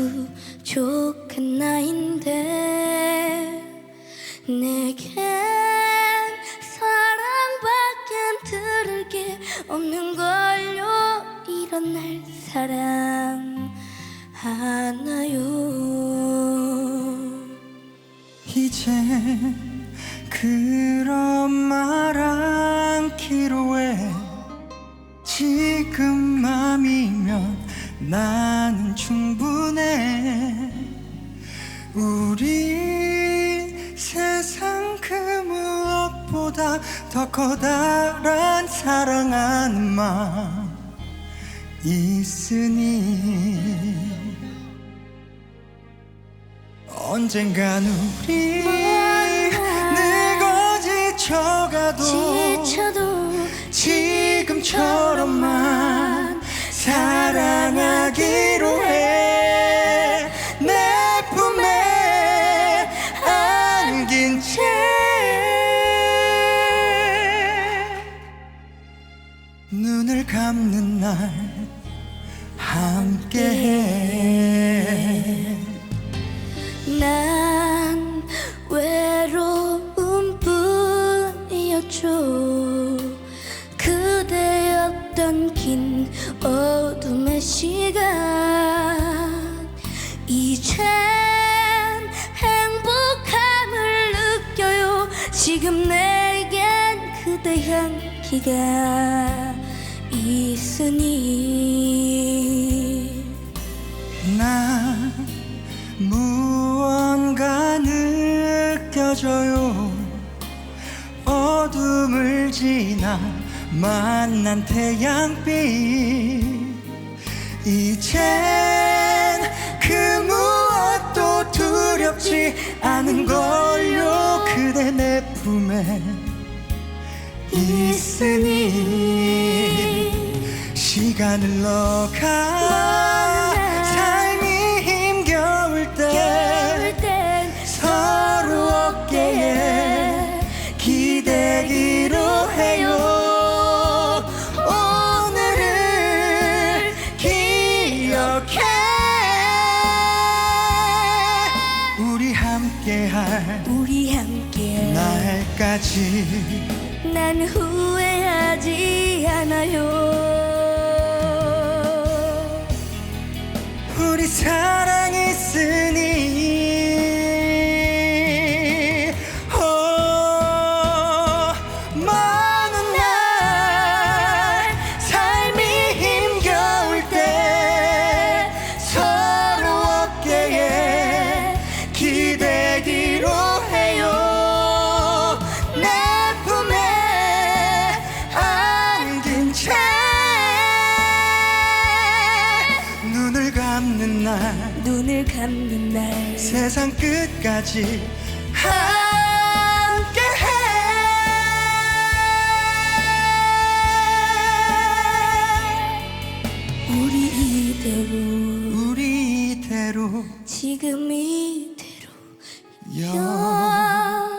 부족한 나인데 내겐 사랑밖엔 들을 게 없는 걸요. 이런 날 사랑하나요? 이제 그런 말 않기로 해 지금 맘이면 나 는 충분해. 우리 세상 그 무엇보다 더 커다란 사랑하는 마음 있으니 언젠간 우리 늙어 지쳐가도 지쳐 안긴 채. 눈을 감는 날 함께해. 난 외로운 뿐이었죠. 그대였던 긴 어둠의 시간. 이젠 지금 내겐 그대 향기가 있으니. 나 무언가 느껴져요. 어둠을 지나 만난 태양빛. 이젠 그 무엇도 두렵지 않은 걸요. 그대 내 품에 있으니 시간을 흘러가 함께할 우리 함께 날까지 난 후회하지 않아요 눈을 감는 날. 세상 끝까지 함께해. 우리 이대로. 우리 이대로. 지금 이대로 영